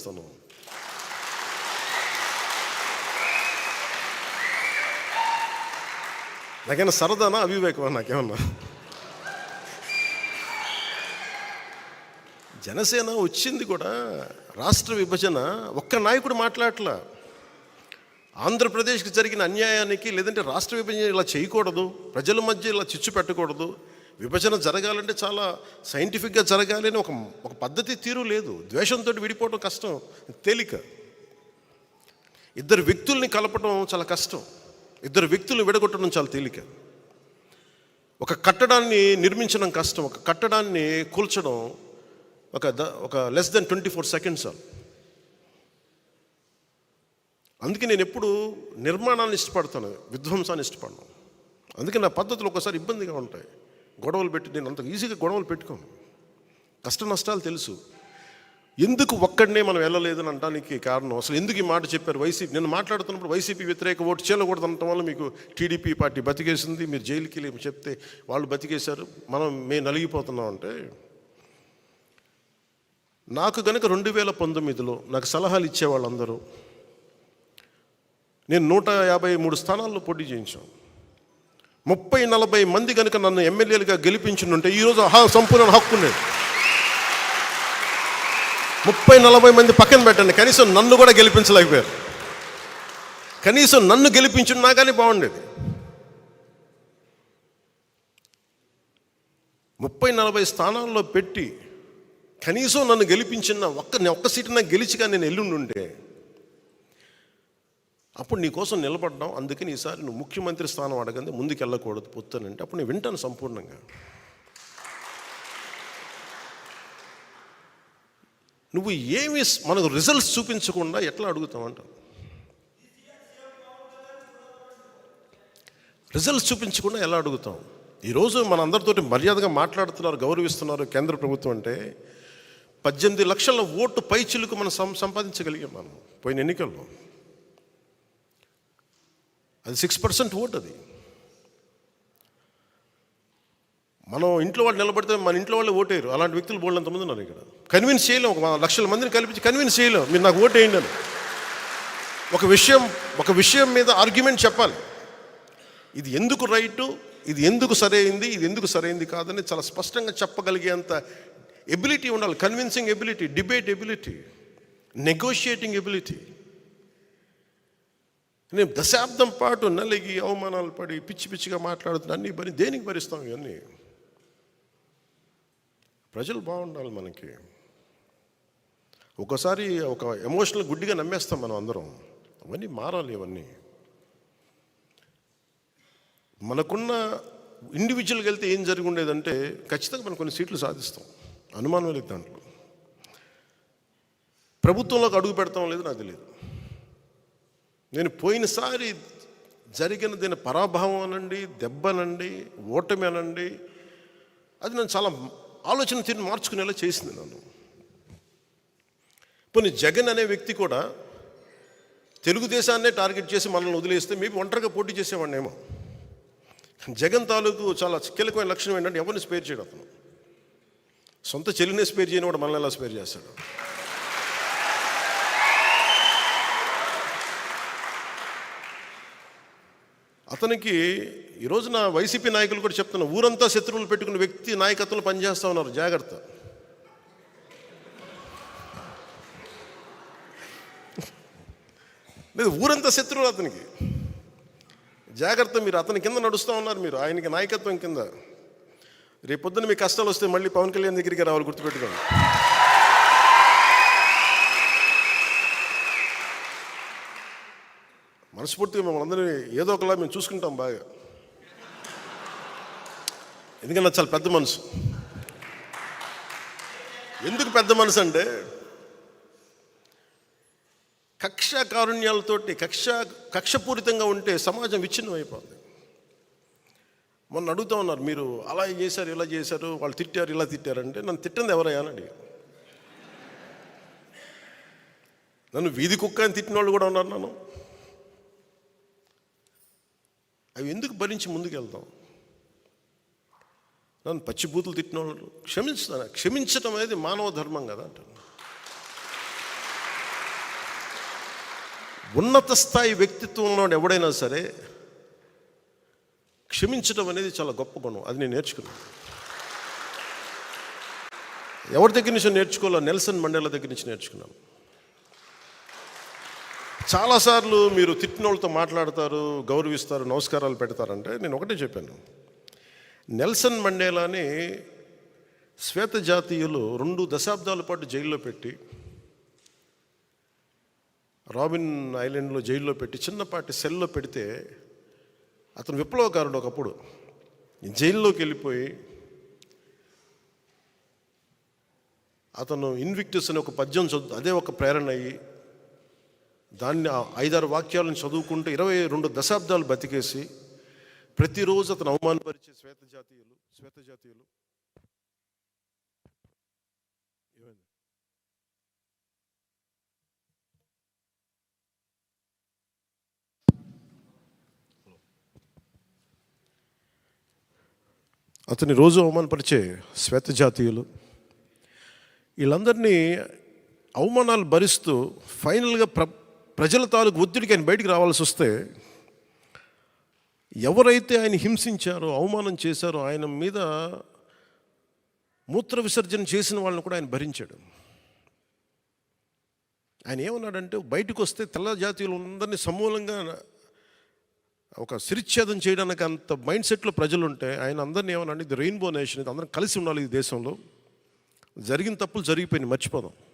ఇస్తాను నాకేమన్నా సరదానా? అవివేకమా? నాకేమన్నా? జనసేన వచ్చింది కూడా రాష్ట్ర విభజన ఒక్క నాయకుడు మాట్లాడట్లా. ఆంధ్రప్రదేశ్కి జరిగిన అన్యాయానికి లేదంటే రాష్ట్ర విభజన ఇలా చేయకూడదు. ప్రజల మధ్య ఇలా చిచ్చు పెట్టకూడదు. విభజన జరగాలంటే చాలా సైంటిఫిక్గా జరగాలి అని ఒక ఒక పద్ధతి తీరు లేదు. ద్వేషంతో విడిపోవడం కష్టం తేలిక. ఇద్దరు వ్యక్తుల్ని కలపడం చాలా కష్టం. ఇద్దరు వ్యక్తులను విడగొట్టడం చాలా తేలిక. ఒక కట్టడాన్ని నిర్మించడం కష్టం ఒక కట్టడాన్ని కూల్చడం ఒక ద ఒక less than twenty four seconds అందుకే నేను ఎప్పుడు నిర్మాణాన్ని ఇష్టపడతాను విధ్వంసాన్ని ఇష్టపడను. అందుకే నా పద్ధతులు ఒకసారి ఇబ్బందిగా ఉంటాయి. గొడవలు పెట్టి నేను అంత ఈజీగా గొడవలు పెట్టుకోను. కష్ట నష్టాలు తెలుసు. ఎందుకు ఒక్కడనే మనం వెళ్ళలేదని అనడానికి కారణం? అసలు ఎందుకు ఈ మాట చెప్పారు వైసీపీ? నేను మాట్లాడుతున్నప్పుడు వైసీపీ వ్యతిరేక ఓటు చేయకూడదు అనటం వల్ల మీకు టీడీపీ పార్టీ బతికేసింది. మీరు జైలుకి వెళ్ళి చెప్తే వాళ్ళు బతికేశారు. మనం మేము నలిగిపోతున్నాం అంటే నాకు కనుక రెండు వేల పంతొమ్మిదిలో నాకు సలహాలు ఇచ్చే వాళ్ళందరూ నేను నూట యాభై మూడు స్థానాల్లో పోటీ చేయించాం. ముప్పై నలభై మంది కనుక నన్ను ఎమ్మెల్యేలుగా గెలిపించుంటే ఈరోజు హా సంపూర్ణ హక్కు ఉండేది ముప్పై నలభై మంది పక్కన పెట్టండి. కనీసం నన్ను కూడా గెలిపించలేకపోయారు. కనీసం నన్ను గెలిపించున్నా కానీ బాగుండేది. ముప్పై నలభై స్థానాల్లో పెట్టి కనీసం నన్ను గెలిపించిన ఒక్క ఒక్క సీటు నాకు గెలిచిగా నేను ఎల్లుండుంటే అప్పుడు నీ కోసం నిలబడ్డాం అందుకని ఈసారి నువ్వు ముఖ్యమంత్రి స్థానం అడగంది ముందుకు వెళ్ళకూడదు పొత్తానంటే అప్పుడు నేను వింటాను సంపూర్ణంగా. నువ్వు ఏమి మనకు రిజల్ట్స్ చూపించకుండా ఎట్లా అడుగుతావు రిజల్ట్స్ చూపించకుండా ఎలా అడుగుతాం ఈరోజు మనందరితోటి మర్యాదగా మాట్లాడుతున్నారు గౌరవిస్తున్నారు కేంద్ర ప్రభుత్వం అంటే పద్దెనిమిది లక్షల ఓటు పై చిలుకు మనం సం సంపాదించగలిగాం మనం పోయిన ఎన్నికల్లో. అది సిక్స్ పర్సెంట్ ఓట్ అది. మనం ఇంట్లో వాళ్ళు నిలబడితే మన ఇంట్లో వాళ్ళు ఓటేయరు. అలాంటి వ్యక్తులు బోల్డ్ మంది ఉన్నారు ఇక్కడ? కన్విన్స్ చేయలేం. ఒక లక్షల మందిని కల్పించి కన్విన్స్ చేయలేం. మీరు నాకు ఓటు వేయండి అని. ఒక విషయం ఒక విషయం మీద ఆర్గ్యుమెంట్ చెప్పాలి. ఇది ఎందుకు రైటు? ఇది ఎందుకు సరైంది? ఇది ఎందుకు సరైంది కాదని చాలా స్పష్టంగా చెప్పగలిగేంత ఎబిలిటీ ఉండాలి. Convincing ability debate ability negotiating ability నేను దశాబ్దం పాటు నలిగి అవమానాలు పడి పిచ్చి పిచ్చిగా మాట్లాడుతున్నా అన్ని భరి దేనికి భరిస్తాం ఇవన్నీ? ప్రజలు బాగుండాలి మనకి. ఒకసారి ఒక ఎమోషనల్ గుడ్డిగా నమ్మేస్తాం మనం అందరం. అవన్నీ మారాలి ఇవన్నీ మనకున్న ఇండివిజువల్గా వెళ్తే ఏం జరిగి ఉండేదంటే ఖచ్చితంగా మనం కొన్ని సీట్లు సాధిస్తాం. అనుమానం లేదు దాంట్లో. ప్రభుత్వంలోకి అడుగు పెడతాం లేదు నాకు తెలియదు. నేను పోయినసారి జరిగిన దీని పరాభవం అనండి దెబ్బనండి ఓటమి అనండి అది నేను చాలా ఆలోచన తీరు మార్చుకునేలా చేసింది నన్ను. పోనీ జగన్ అనే వ్యక్తి కూడా తెలుగుదేశాన్నే టార్గెట్ చేసి మనల్ని వదిలేస్తే మీకు ఒంటరిగా పోటీ చేసేవాడినేమో. జగన్ తాలూకు చాలా కీలకమైన లక్షణం ఏంటంటే ఎవరిని స్పేర్ చేయడం అతను. సొంత చెల్లినే స్పేర్ చేయని కూడా మనల్ని ఎలా స్పేర్ చేస్తాడు? అతనికి ఈరోజు నా వైసీపీ నాయకులు కూడా చెప్తున్నా ఊరంతా శత్రువులు పెట్టుకున్న వ్యక్తి నాయకత్వంలో పనిచేస్తూ ఉన్నారు. జాగ్రత్త. లేదు ఊరంతా శత్రువులు అతనికి. జాగ్రత్త మీరు అతని కింద నడుస్తూ ఉన్నారు మీరు. ఆయనకి నాయకత్వం కింద. రేపొద్దున మీ కష్టాలు వస్తే మళ్ళీ పవన్ కళ్యాణ్ దగ్గరికి రావాలి గుర్తుపెట్టుకోండి. మనస్ఫూర్తిగా మిమ్మల్ని అందరినీ ఏదో ఒకలా మేము చూసుకుంటాం బాగా. ఎందుకన్నా చాలా పెద్ద మనసు. ఎందుకు పెద్ద మనసు అంటే కక్ష కారుణ్యాలతోటి కక్ష కక్షపూరితంగా ఉంటే సమాజం విచ్ఛిన్నం అయిపోతుంది మొన్న అడుగుతా ఉన్నారు మీరు అలా చేశారు ఇలా చేశారు వాళ్ళు తిట్టారు ఇలా తిట్టారు అంటే నన్ను తిట్టింది ఎవరయ్యా అని నన్ను వీధి కుక్క అని తిట్టిన వాళ్ళు కూడా ఉన్నారు నన్ను. అవి ఎందుకు భరించి ముందుకెళ్తాం? నన్ను పచ్చిబూతులు తిట్టిన వాళ్ళు క్షమించుతాను క్షమించడం అనేది మానవ ధర్మం కదా అంటాను ఉన్నత స్థాయి వ్యక్తిత్వంలో ఎవడైనా సరే క్షమించడం అనేది చాలా గొప్ప గుణం. అది నేను నేర్చుకున్నాను. ఎవరి దగ్గర నుంచి నేర్చుకోవాలో నెల్సన్ మండేల దగ్గర నుంచి నేర్చుకున్నాను. చాలాసార్లు మీరు తిట్టిన వాళ్ళతో మాట్లాడతారు గౌరవిస్తారు నమస్కారాలు పెడతారంటే నేను ఒకటే చెప్పాను. నెల్సన్ మండేలాని శ్వేత జాతీయులు రెండు దశాబ్దాల పాటు జైల్లో పెట్టి రాబిన్ ఐలాండ్లో జైల్లో పెట్టి చిన్నపాటి సెల్లో పెడితే అతను విప్లవకారుడు ఒకప్పుడు. జైల్లోకి వెళ్ళిపోయి అతను ఇన్విక్టస్ అనే ఒక పద్యం చదువు అదే ఒక ప్రేరణ అయ్యి దాన్ని ఐదారు వాక్యాలను చదువుకుంటూ ఇరవై రెండు దశాబ్దాలు బతికేసి ప్రతిరోజు అతను అవమానపరిచే శ్వేత జాతీయులు శ్వేత జాతీయులు అతని రోజు అవమానపరిచే శ్వేత జాతీయులు వీళ్ళందరినీ అవమానాలు భరిస్తూ ఫైనల్గా ప్ర ప్రజల తాలూకు ఒత్తిడికి ఆయన బయటికి రావాల్సి వస్తే ఎవరైతే ఆయన హింసించారో అవమానం చేశారో ఆయన మీద మూత్ర విసర్జన చేసిన వాళ్ళని కూడా ఆయన భరించాడు. ఆయన ఏమన్నాడంటే బయటకు వస్తే తెల్ల జాతీయులు అందరినీ సమూలంగా ఒక శిరిచ్ఛేదం చేయడానికి అంత మైండ్ సెట్లో ప్రజలు ఉంటే ఆయన అందరినీ ఏమన్నా ఇది రెయిన్బో నేషన్ ఇది అందరం కలిసి ఉండాలి ఈ దేశంలో. జరిగిన తప్పులు జరిగిపోయినాయి మర్చిపోదాం.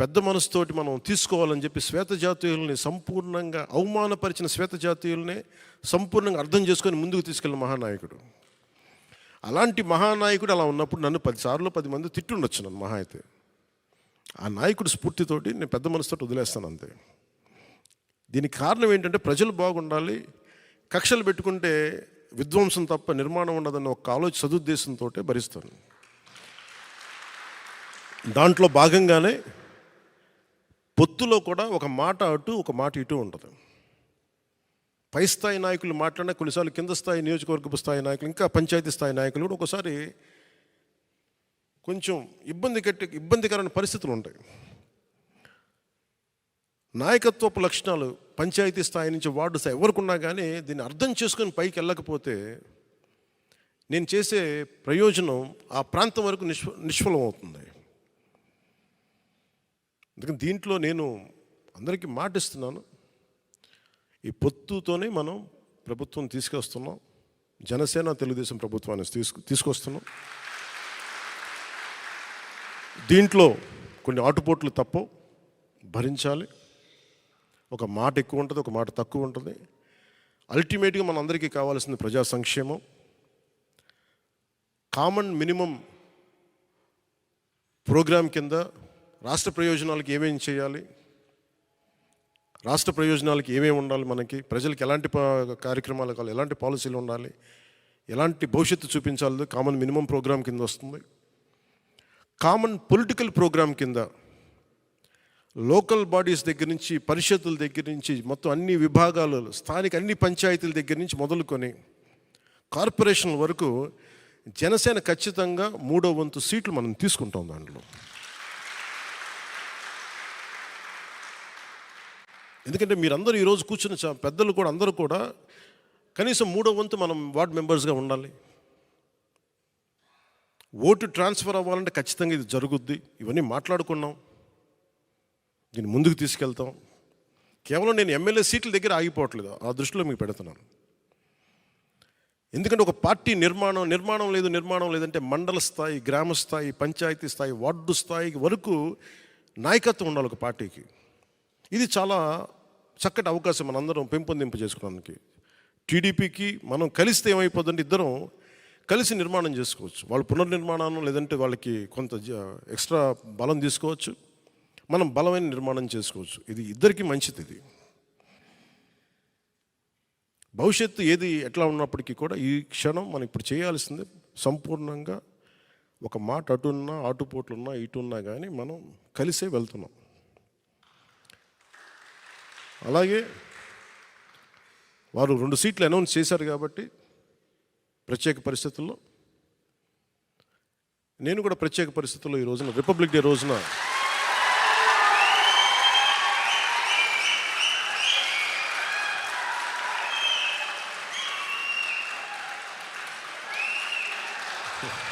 పెద్ద మనసుతోటి మనం తీసుకోవాలని చెప్పి శ్వేత జాతీయుల్ని సంపూర్ణంగా అవమానపరిచిన శ్వేత జాతీయుల్ని సంపూర్ణంగా అర్థం చేసుకొని ముందుకు తీసుకెళ్ళిన మహానాయకుడు. అలాంటి మహానాయకుడు అలా ఉన్నప్పుడు నన్ను పదిసార్లు పది మంది తిట్టుండొచ్చు నన్ను మహా అయితే. ఆ నాయకుడు స్ఫూర్తితోటి నేను పెద్ద మనసుతోటి వదిలేస్తాను అంతే. దీనికి కారణం ఏంటంటే ప్రజలు బాగుండాలి కక్షలు పెట్టుకుంటే విధ్వంసం తప్ప నిర్మాణం ఉండదన్న ఒక ఆలోచన సదుద్దేశంతో భరిస్తాను. దాంట్లో భాగంగానే పొత్తులో కూడా ఒక మాట అటు ఒక మాట ఇటు ఉంటుంది. పై స్థాయి నాయకులు మాట్లాడిన కొన్నిసార్లు కింద స్థాయి నియోజకవర్గపు స్థాయి నాయకులు ఇంకా పంచాయతీ స్థాయి నాయకులు కూడా ఒకసారి కొంచెం ఇబ్బంది కట్టి ఇబ్బందికరమైన పరిస్థితులు ఉంటాయి. నాయకత్వపు లక్షణాలు పంచాయతీ స్థాయి నుంచి వార్డు స్థాయి ఎవరికున్నా కానీ దీన్ని అర్థం చేసుకొని పైకి వెళ్ళకపోతే నేను చేసే ప్రయోజనం ఆ ప్రాంతం వరకు నిష్ఫ నిష్ఫలం అవుతుంది అందుకని దీంట్లో నేను అందరికీ మాటిస్తున్నాను ఈ పొత్తుతోనే మనం ప్రభుత్వం తీసుకొస్తున్నాం జనసేన తెలుగుదేశం ప్రభుత్వాన్ని తీసుకు తీసుకొస్తున్నాం. దీంట్లో కొన్ని ఆటుపోట్లు తప్పవు భరించాలి. ఒక మాట ఎక్కువ ఉంటుంది ఒక మాట తక్కువ ఉంటుంది. అల్టిమేట్గా మన అందరికీ కావాల్సింది ప్రజా సంక్షేమం. కామన్ మినిమం ప్రోగ్రాం కింద రాష్ట్ర ప్రయోజనాలకు ఏమేమి చేయాలి? రాష్ట్ర ప్రయోజనాలకి ఏమేమి ఉండాలి మనకి? ప్రజలకు ఎలాంటి కార్యక్రమాలు కావాలి? ఎలాంటి పాలసీలు ఉండాలి? ఎలాంటి భవిష్యత్తు చూపించాలి? కామన్ మినిమం ప్రోగ్రాం కింద వస్తుంది. కామన్ పొలిటికల్ ప్రోగ్రాం కింద లోకల్ బాడీస్ దగ్గర నుంచి పరిషత్తుల దగ్గర నుంచి మొత్తం అన్ని విభాగాలు స్థానిక అన్ని పంచాయతీల దగ్గర నుంచి మొదలుకొని కార్పొరేషన్ వరకు జనసేన ఖచ్చితంగా మూడో వంతు సీట్లు మనం తీసుకుంటాం దాంట్లో. ఎందుకంటే మీరందరూ ఈరోజు కూర్చున్న చా- పెద్దలు కూడా అందరూ కూడా కనీసం మూడో వంతు మనం వార్డ్ మెంబర్స్గా ఉండాలి. ఓటు ట్రాన్స్ఫర్ అవ్వాలంటే ఖచ్చితంగా ఇది జరుగుద్ది. ఇవన్నీ మాట్లాడుకున్నాం. దీన్ని ముందుకు తీసుకెళ్తాం. కేవలం నేను ఎమ్మెల్యే సీట్ల దగ్గర ఆగిపోవట్లేదు. ఆ దృష్టిలో మీకు పెడుతున్నాను. ఎందుకంటే ఒక పార్టీ నిర్మాణం నిర్మాణం లేదు నిర్మాణం లేదంటే మండల స్థాయి గ్రామ స్థాయి పంచాయతీ స్థాయి వార్డు స్థాయి వరకు నాయకత్వం ఉండాలి ఒక పార్టీకి. ఇది చాలా చక్కటి అవకాశం మనందరం పెంపొందింపు చేసుకోవడానికి టీడీపీకి మనం కలిస్తే ఏమైపోతుందంటే ఇద్దరం కలిసి నిర్మాణం చేసుకోవచ్చు. వాళ్ళు పునర్నిర్మాణం లేదంటే వాళ్ళకి కొంత జ- ఎక్స్ట్రా బలం తీసుకోవచ్చు. మనం బలమైన నిర్మాణం చేసుకోవచ్చు. ఇది ఇద్దరికీ మంచిది ఇది. భవిష్యత్తు ఏది ఎట్లా ఉన్నప్పటికీ కూడా ఈ క్షణం మనం ఇప్పుడు చేయాల్సింది సంపూర్ణంగా ఒక మాట అటున్నా ఆటుపోట్లున్నా ఇటున్నా కానీ మనం కలిసే వెళ్తున్నాం. అలాగే వారు రెండు సీట్లు అనౌన్స్ చేశారు కాబట్టి ప్రత్యేక పరిస్థితుల్లో నేను కూడా ప్రత్యేక పరిస్థితుల్లో ఈ రోజున రిపబ్లిక్ డే రోజున Yeah.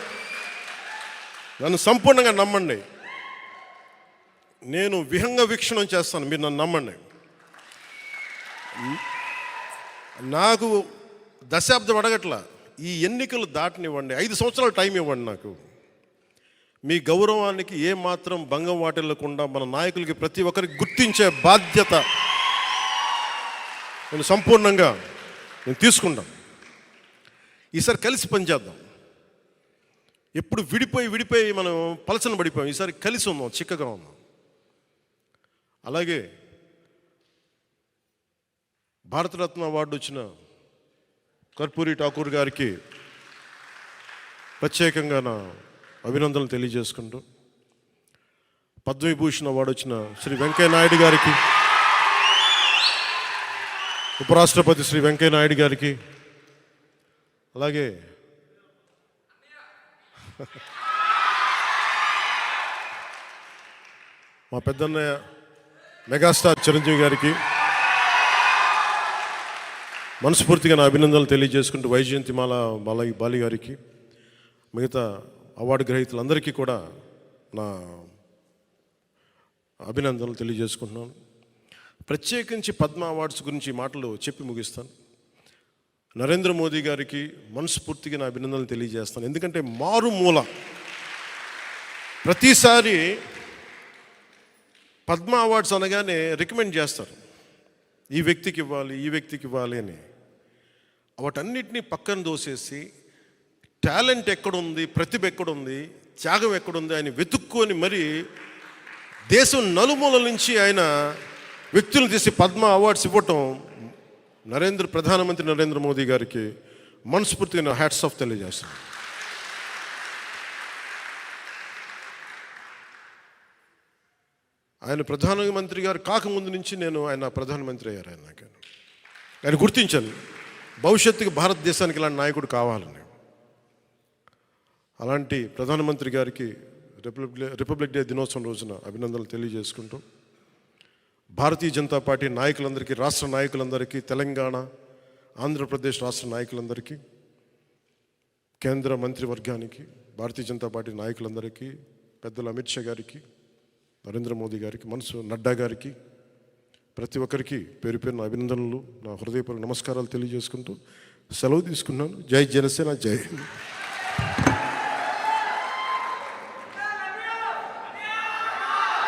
నన్ను సంపూర్ణంగా నమ్మండి. నేను విహంగ వీక్షణం చేస్తాను మీరు నన్ను నమ్మండి. నాకు దశాబ్దం అడగట్ల ఈ ఎన్నికలు దాటనివ్వండి ఐదు సంవత్సరాలు టైం ఇవ్వండి నాకు. మీ గౌరవానికి ఏమాత్రం భంగం వాటిల్లకుండా మన నాయకులకి ప్రతి ఒక్కరికి గుర్తించే బాధ్యత నేను సంపూర్ణంగా నేను తీసుకుంటాం ఈసారి కలిసి పనిచేద్దాం. ఎప్పుడు విడిపోయి విడిపోయి మనం పలచన పడిపోయాం. ఈసారి కలిసి ఉన్నాం చిక్కగా ఉన్నాం. అలాగే భారతరత్న అవార్డు వచ్చిన కర్పూరి ఠాకూర్ గారికి ప్రత్యేకంగా నా అభినందనలు తెలియజేసుకుంటూ పద్మవిభూషణ్ అవార్డు వచ్చిన శ్రీ వెంకయ్య నాయుడు గారికి ఉపరాష్ట్రపతి శ్రీ వెంకయ్య నాయుడు గారికి అలాగే మా పెద్దన్నయ్య మెగాస్టార్ చిరంజీవి గారికి మనస్ఫూర్తిగా నా అభినందనలు తెలియజేసుకుంటూ వైజయంతి మాల బాల బాలి గారికి మిగతా అవార్డు గ్రహీతలందరికీ కూడా నా అభినందనలు తెలియజేసుకుంటున్నాను. ప్రత్యేకించి పద్మ అవార్డ్స్ గురించి మాటలు చెప్పి ముగిస్తాను. నరేంద్ర మోదీ గారికి మనస్ఫూర్తిగా నా అభినందనలు తెలియజేస్తాను. ఎందుకంటే మారుమూల ప్రతిసారి పద్మ అవార్డ్స్ అనగానే రికమెండ్ చేస్తారు. ఈ వ్యక్తికి ఇవ్వాలి ఈ వ్యక్తికి ఇవ్వాలి అని. వాటన్నిటినీ పక్కన దోసేసి టాలెంట్ ఎక్కడుంది ప్రతిభ ఎక్కడుంది త్యాగం ఎక్కడుంది ఆయన వెతుక్కొని మరి దేశం నలుమూల నుంచి ఆయన వ్యక్తులను తీసి పద్మ అవార్డ్స్ ఇవ్వటం నరేంద్ర ప్రధానమంత్రి నరేంద్ర మోదీ గారికి మనస్ఫూర్తిగా నా హ్యాట్స్ ఆఫ్ తెలియజేస్తాను ఆయన ప్రధానమంత్రి గారు కాకముందు నుంచి నేను ఆయన ప్రధానమంత్రి అయ్యారు ఆయన నాకు. ఆయన గుర్తించాను భవిష్యత్తుకి భారతదేశానికి ఇలాంటి నాయకుడు కావాలని. అలాంటి ప్రధానమంత్రి గారికి రిపబ్లిక్ డే రిపబ్లిక్ డే దినోత్సవం రోజున అభినందనలు తెలియజేసుకుంటూ భారతీయ జనతా పార్టీ నాయకులందరికీ రాష్ట్ర నాయకులందరికీ తెలంగాణ ఆంధ్రప్రదేశ్ రాష్ట్ర నాయకులందరికీ కేంద్ర మంత్రివర్గానికి భారతీయ జనతా పార్టీ నాయకులందరికీ పెద్దలు అమిత్ షా గారికి నరేంద్ర మోదీ గారికి మనసు నడ్డా గారికి ప్రతి ఒక్కరికి పేరు పేరున అభినందనలు. నా హృదయపూర్వక నమస్కారాలు తెలియజేసుకుంటూ సెలవు తీసుకున్నాను. జై జనసేన జై